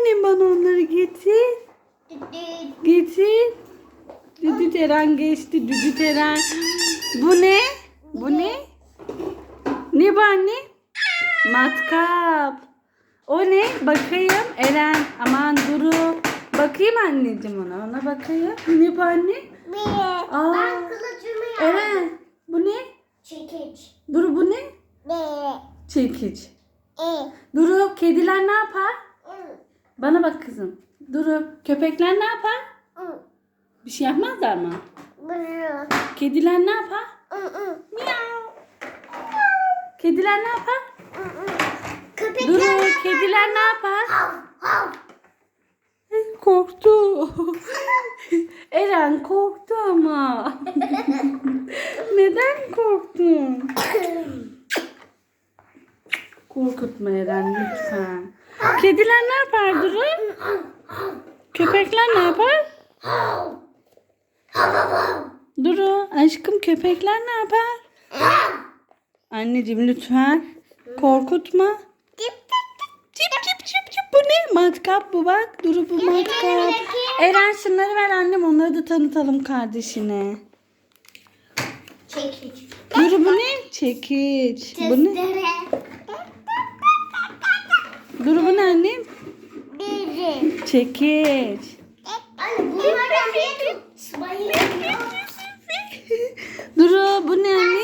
annem bana onları getir. Getir. Düdü Eren geçti. Düdü Eren. Bu ne? Bu ne? Ne bu anne? Matkap. O ne? Bakayım. Eren. Aman Duru. Bakayım anneciğim ona. Ona bakayım. Ne bu anne? Aa. Ben kılıcımı yaptım. Eren. Bu ne? Çekiç. Duru bu ne? Ne? Çekiç. E. Duru kediler ne yapar? Bana bak kızım. Duru köpekler ne yapar? Bir şey yapmazlar mı? Kediler ne yapar? Miau. Kediler ne yapar? Köpekler Duru kediler ne yapar? Hav, hav. Korktu. Eren korktu ama. Neden korktun? Korkutma Eren lütfen. Kediler ne yapar Duru? Köpekler ne yapar? Duru aşkım köpekler ne yapar? Anneciğim lütfen korkutma. Çip çip çip çip bu ne? Matkap bu bak. Duru bu matkap. Eren şunları ver annem onları da tanıtalım kardeşine. Çekiç. Duru bu ne? Çekiç. Bu ne? Testere. Duru bu ne annem? Biri. Çekiç. Anne bayılıyor. Duru bu ne anne?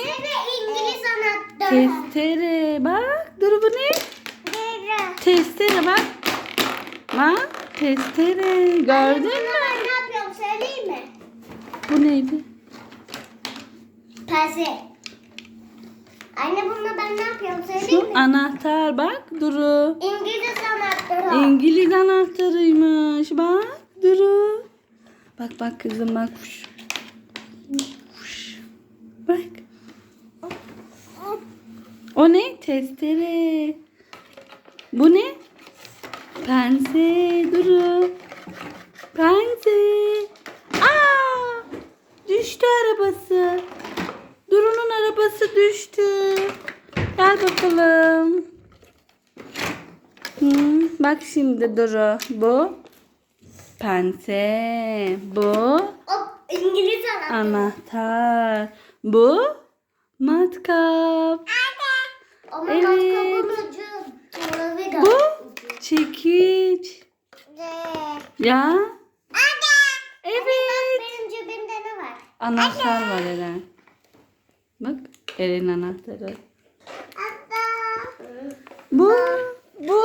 İngiliz anahtarı. Testere. Bak Duru bu ne? Biri. Testere bak. Bak testere. Gördün mü? ne yapıyorum söyleyeyim mi? Bu neydi? Pense. Anne bununla ben ne yapıyorum söyleyeyim Şu mi? anahtar bak Duru. İngiliz anahtarı. İngiliz anahtarıymış. Bak Duru. Bak bak kızım bak. Fuş. Fuş. Bak. O ne? Testere. Bu ne? Pense Duru. Pense. Aa! Düştü arabası. Duru'nun arabası düştü. Gel bakalım. Hmm, bak şimdi Duru. Bu pense. Bu Hop İngiliz anahtar. Bu matkap. Ama Evet. ucu. Bu çekiç. Ne? Ya. Evet. Evet. Benim cebimde ne var? Anahtar var Eren. Bak Eren anahtarı. Bu bu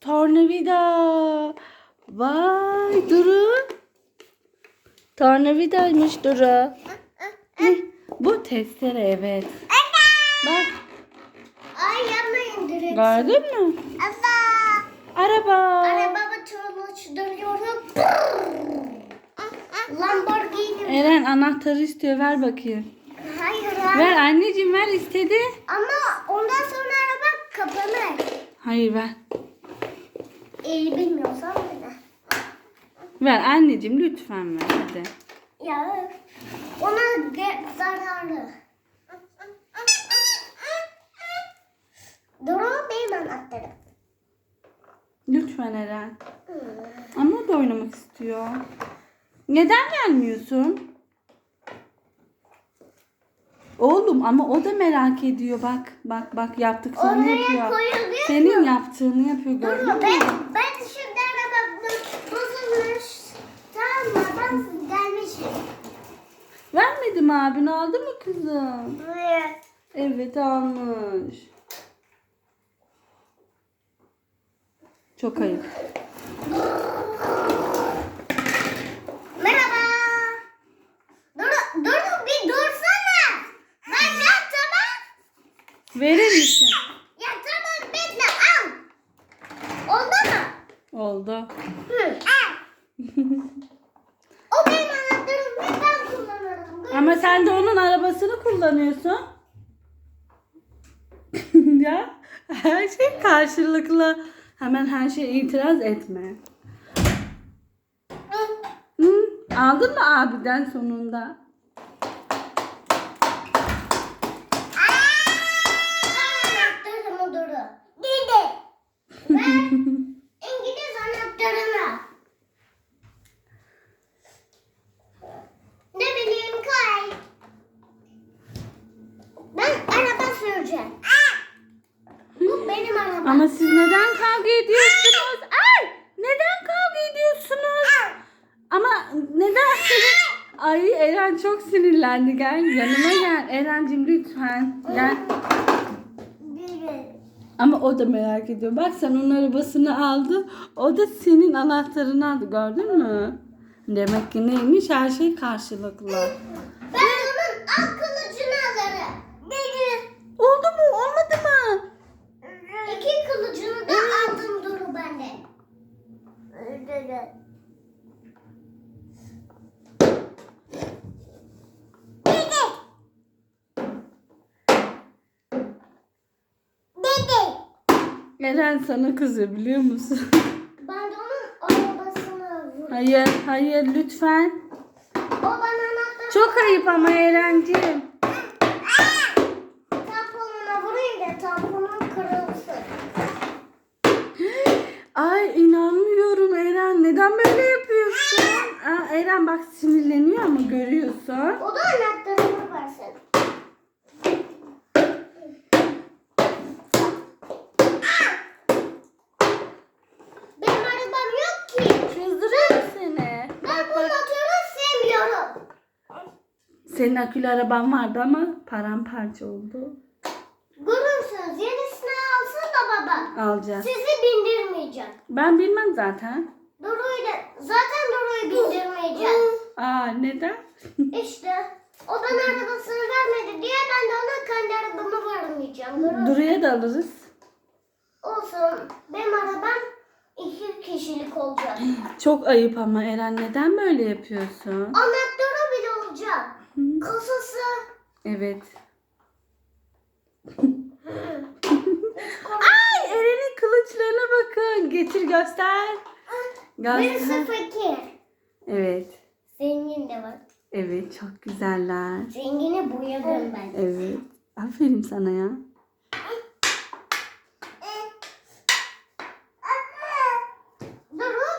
tornavida. Vay Duru. Tornavidaymış Duru. Bu testere evet. Bak gördün mü? Araba. Arabamı çalıştırıyorum. Lamborghini. Eren anahtarı istiyor ver bakayım. Ver anneciğim ver istedi. Ama ondan sonra araba kapanır. Hayır ver. İyi bilmiyorsan bana. Ver anneciğim lütfen ver hadi. Ya ona zararlı. Duru benim anahtarım. Lütfen Eren. Ama o da oynamak istiyor. Neden gelmiyorsun? Oğlum ama o da merak ediyor bak. Bak bak yaptıklarını Oraya yapıyor. koyuluyor Senin yaptığını yapıyor gördün mü? ben, ben şimdi araba bu- bozulmuş. Tamam mı? Ben gelmişim. Vermedi mi abin aldı mı kızım? Evet almış. Çok ayıp. Merhaba. Duru, Duru bir dursana. Ben ya tamam. Verir misin? Ya tamam bekle al. Oldu mu? Oldu. Hı, o benim anahtarım ve ben kullanırım. Ama sen de onun arabasını kullanıyorsun. ya her şey karşılıklı. Hemen her şeye itiraz etme. Hı, aldın mı abiden sonunda? Anahtarımı Duru. Dedi. Ama siz neden kavga ediyorsunuz? Ay! Neden kavga ediyorsunuz? Ama neden? Ay Eren çok sinirlendi. Gel yanıma gel. Eren'cim lütfen. Gel. Ama o da merak ediyor. Bak sen onun arabasını aldı. O da senin anahtarını aldı. Gördün mü? Demek ki neymiş? Her şey karşılıklı. Eren sana kızıyor biliyor musun? Ben de onun arabasını aldım. hayır, hayır lütfen. O bana anahtarı Çok ayıp ama Eren'cim. tamponuna vurayım da tamponum kırılsın. Ay inanmıyorum Eren. Neden böyle yapıyorsun? Aa, Eren bak sinirleniyor ama görüyorsun. O da anahtarını versin. Benim arabam yok ki. Kızdırıyor seni. Ben bu motoru sevmiyorum. Senin akülü araban vardı ama paramparça oldu. Görürsünüz yenisini alsın da baba. Alacağız. Sizi bindirmeyeceğim. Ben bilmem zaten. Duru'yu da zaten Duru'yu bindirmeyeceğim. Aa neden? işte o bana arabasını vermedi diye ben de ona kendi arabamı vermeyeceğim. Duru. Duru'ya da alırız. Olsun. Benim arabam iki kişilik olacak. Çok ayıp ama Eren neden böyle yapıyorsun? Bile Kasası. Evet. Ay Eren'in kılıçlarına bakın. Getir göster. Birisi Göster. fakir. Evet. Zengin de var. Evet çok güzeller. Zengini boyadım ben. Evet. Aferin sana ya.